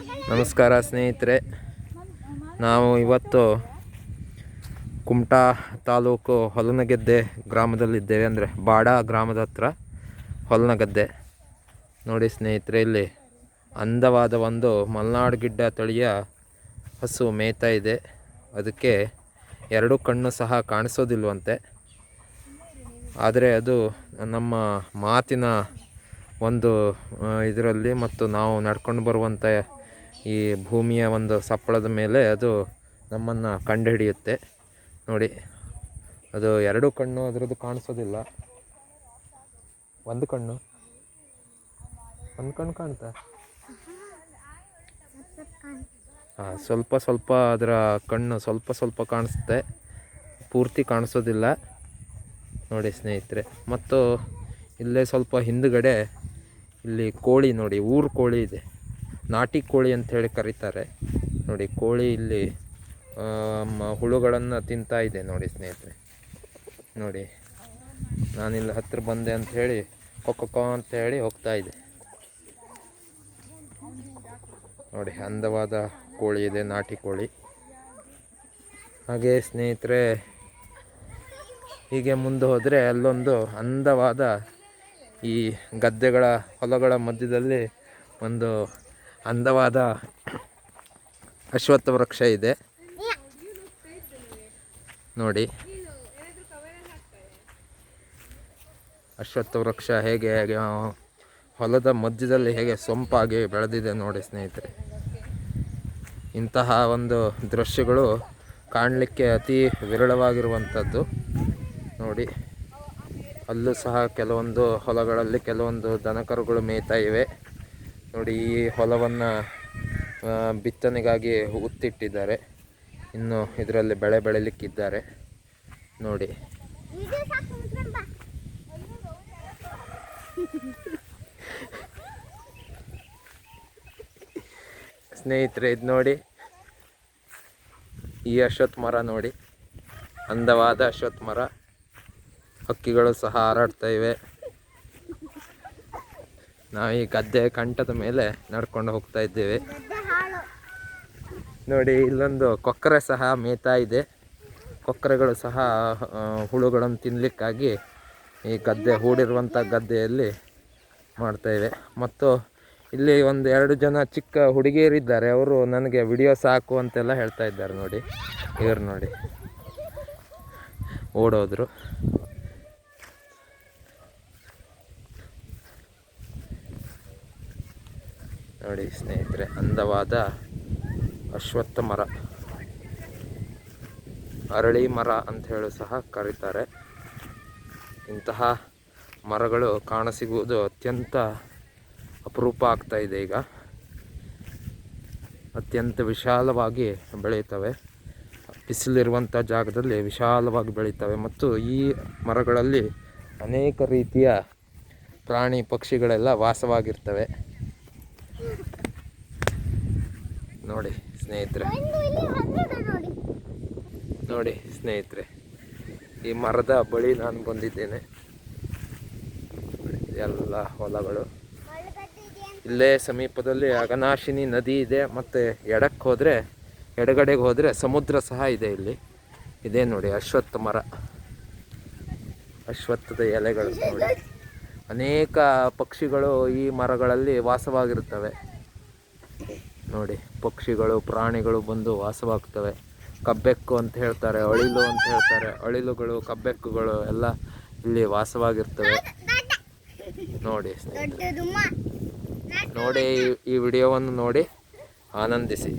ನಮಸ್ಕಾರ ಸ್ನೇಹಿತರೆ. ನಾವು ಇವತ್ತು ಕುಮಟಾ ತಾಲೂಕು ಹೊಲನಗೆದ್ದೆ ಗ್ರಾಮದಲ್ಲಿದ್ದೇವೆ ಅಂದರೆ ಬಾಡ ಗ್ರಾಮದ ಹತ್ರ ಹೊಲನಗದ್ದೆ. ನೋಡಿ ಸ್ನೇಹಿತರೆ, ಇಲ್ಲಿ ಅಂದವಾದ ಒಂದು ಮಲೆನಾಡು ಗಿಡ್ಡ ತಳಿಯ ಹಸು ಮೇಯ್ತಾ ಇದೆ. ಅದಕ್ಕೆ ಎರಡು ಕಣ್ಣು ಸಹ ಕಾಣಿಸೋದಿಲ್ವಂತೆ. ಆದರೆ ಅದು ನಮ್ಮ ಮಾತಿನ ಒಂದು ಇದರಲ್ಲಿ ಮತ್ತು ನಾವು ನಡ್ಕೊಂಡು ಬರುವಂಥ ಈ ಭೂಮಿಯ ಒಂದು ಸಪ್ಪಳದ ಮೇಲೆ ಅದು ನಮ್ಮನ್ನು ಕಂಡುಹಿಡಿಯುತ್ತೆ. ನೋಡಿ, ಅದು ಎರಡು ಕಣ್ಣು ಅದರದ್ದು ಕಾಣಿಸೋದಿಲ್ಲ. ಒಂದು ಕಣ್ಣು. ಒಂದು ಕಣ್ಣು ಕಾಣ್ತಾ? ಹಾಂ, ಸ್ವಲ್ಪ ಸ್ವಲ್ಪ ಅದರ ಕಣ್ಣು ಸ್ವಲ್ಪ ಸ್ವಲ್ಪ ಕಾಣಿಸುತ್ತೆ. ಪೂರ್ತಿ ಕಾಣಿಸೋದಿಲ್ಲ. ನೋಡಿ ಸ್ನೇಹಿತರೆ, ಮತ್ತು ಇಲ್ಲೇ ಸ್ವಲ್ಪ ಹಿಂದುಗಡೆ ಇಲ್ಲಿ ಕೋಳಿ ನೋಡಿ, ಊರು ಕೋಳಿ ಇದೆ. ನಾಟಿ ಕೋಳಿ ಅಂತ ಹೇಳಿ ಕರೀತಾರೆ. ನೋಡಿ, ಕೋಳಿ ಇಲ್ಲಿ ಹುಳುಗಳನ್ನು ತಿಂತಾ ಇದೆ ನೋಡಿ ಸ್ನೇಹಿತರೆ. ನೋಡಿ, ನಾನಿಲ್ಲಿ ಹತ್ತಿರ ಬಂದೆ ಅಂತ ಹೇಳಿ ಕೊಕ್ಕ ಅಂತ ಹೇಳಿ ಹೋಗ್ತಾ ಇದೆ. ನೋಡಿ, ಅಂದವಾದ ಕೋಳಿ ಇದೆ, ನಾಟಿ ಕೋಳಿ. ಹಾಗೆ ಸ್ನೇಹಿತರೆ, ಹೀಗೆ ಮುಂದೆ ಹೋದರೆ ಅಲ್ಲೊಂದು ಅಂದವಾದ ಈ ಗದ್ದೆಗಳ, ಹೊಲಗಳ ಮಧ್ಯದಲ್ಲಿ ಒಂದು ಅಂದವಾದ ಅಶ್ವತ್ಥ ವೃಕ್ಷ ಇದೆ. ನೋಡಿ. ಅಶ್ವತ್ಥ ವೃಕ್ಷ ಹೇಗೆ ಹೇಗೆ ಹೊಲದ ಮಧ್ಯದಲ್ಲಿ ಹೇಗೆ ಸೊಂಪಾಗಿ ಬೆಳೆದಿದೆ ನೋಡಿ ಸ್ನೇಹಿತರೆ. ಇಂತಹ ಒಂದು ದೃಶ್ಯಗಳು ಕಾಣಲಿಕ್ಕೆ ಅತಿ ವಿರಳವಾಗಿರುವಂಥದ್ದು. ನೋಡಿ. ಅಲ್ಲೂ ಸಹ ಕೆಲವೊಂದು ಹೊಲಗಳಲ್ಲಿ ಕೆಲವೊಂದು ದನಕರುಗಳು ಮೇಯ್ತಾ ಇವೆ. ನೋಡಿ, ಈ ಹೊಲವನ್ನು ಬಿತ್ತನೆಗಾಗಿ ಉತ್ತಿಟ್ಟಿದ್ದಾರೆ. ಇನ್ನು ಇದರಲ್ಲಿ ಬೆಳೆ ಬೆಳಿಲಿಕ್ಕಿದ್ದಾರೆ. ನೋಡಿ. ಸ್ನೇಹಿತರೆ, ಇದು ನೋಡಿ. ಈ ಅಶ್ವತ್ ಮರ ನೋಡಿ. ಅಂದವಾದ ಅಶ್ವತ್ ಮರ. ಹಕ್ಕಿಗಳು ಸಹ ಹಾರಾಡ್ತಾ ಇವೆ. ನಾವು ಈ ಗದ್ದೆ ಕಂಠದ ಮೇಲೆ ನಡ್ಕೊಂಡು ಹೋಗ್ತಾ ಇದ್ದೇವೆ. ನೋಡಿ, ಇಲ್ಲೊಂದು ಕೊಕ್ಕರೆ ಸಹ ಮೇಯ್ತಾ ಇದೆ. ಕೊಕ್ಕರೆಗಳು ಸಹ ಹುಳುಗಳನ್ನು ತಿನ್ನಲಿಕ್ಕಾಗಿ ಈ ಗದ್ದೆ, ಹೂಡಿರುವಂಥ ಗದ್ದೆಯಲ್ಲಿ ಮಾಡ್ತಾ ಇವೆ. ಮತ್ತು ಇಲ್ಲಿ ಒಂದು ಎರಡು ಜನ ಚಿಕ್ಕ ಹುಡುಗಿಯರಿದ್ದಾರೆ. ಅವರು ನನಗೆ ವಿಡಿಯೋ ಸಾಕು ಅಂತೆಲ್ಲ ಹೇಳ್ತಾ ಇದ್ದಾರೆ ನೋಡಿ. ಇವ್ರು ನೋಡಿ. ಓಡೋದ್ರು. ನೋಡಿ ಸ್ನೇಹಿತರೆ, ಅಂದವಾದ ಅಶ್ವತ್ಥ ಮರ. ಅರಳಿ ಮರ ಅಂತ ಸಹ ಕರೀತಾರೆ. ಇಂತಹ ಮರಗಳು ಕಾಣಸಿಗುವುದು ಅತ್ಯಂತ ಅಪರೂಪ ಆಗ್ತಾ ಇದೆ ಈಗ. ಅತ್ಯಂತ ವಿಶಾಲವಾಗಿ ಬೆಳೆಯುತ್ತವೆ. ಬಿಸಿಲಿರುವಂಥ ಜಾಗದಲ್ಲಿ ವಿಶಾಲವಾಗಿ ಬೆಳೀತವೆ ಮತ್ತು ಈ ಮರಗಳಲ್ಲಿ ಅನೇಕ ರೀತಿಯ ಪ್ರಾಣಿ ಪಕ್ಷಿಗಳೆಲ್ಲ ವಾಸವಾಗಿರ್ತವೆ. ನೋಡಿ ಸ್ನೇಹಿತರೆ. ನೋಡಿ. ಸ್ನೇಹಿತರೆ ಈ ಮರದ ಬಳಿ ನಾನು ಬಂದಿದ್ದೇನೆ. ಎಲ್ಲ ಹೊಲಗಳು. ಇಲ್ಲೇ ಸಮೀಪದಲ್ಲಿ ಅಗನಾಶಿನಿ ನದಿ ಇದೆ ಮತ್ತು ಎಡಕ್ಕೆ ಹೋದರೆ ಎಡಗಡೆಗೆ ಹೋದರೆ ಸಮುದ್ರ ಸಹ ಇದೆ ಇಲ್ಲಿ. ಇದೇ ನೋಡಿ ಅಶ್ವತ್ಥ ಮರ. ಅಶ್ವತ್ಥದ ಎಲೆಗಳು ನೋಡಿ. ಅನೇಕ ಪಕ್ಷಿಗಳು ಈ ಮರಗಳಲ್ಲಿ ವಾಸವಾಗಿರುತ್ತವೆ. ನೋಡಿ, ಪಕ್ಷಿಗಳು, ಪ್ರಾಣಿಗಳು ಬಂದು ವಾಸವಾಗ್ತವೆ. ಕಬ್ಬೆಕ್ಕು ಅಂತ ಹೇಳ್ತಾರೆ, ಅಳಿಲು ಅಂತ ಹೇಳ್ತಾರೆ. ಅಳಿಲುಗಳು, ಕಬ್ಬೆಕ್ಕುಗಳು ಎಲ್ಲ ಇಲ್ಲಿ ವಾಸವಾಗಿರ್ತವೆ. ನೋಡಿ ನೋಡಿ ಈ ವಿಡಿಯೋವನ್ನು ನೋಡಿ ಆನಂದಿಸಿ.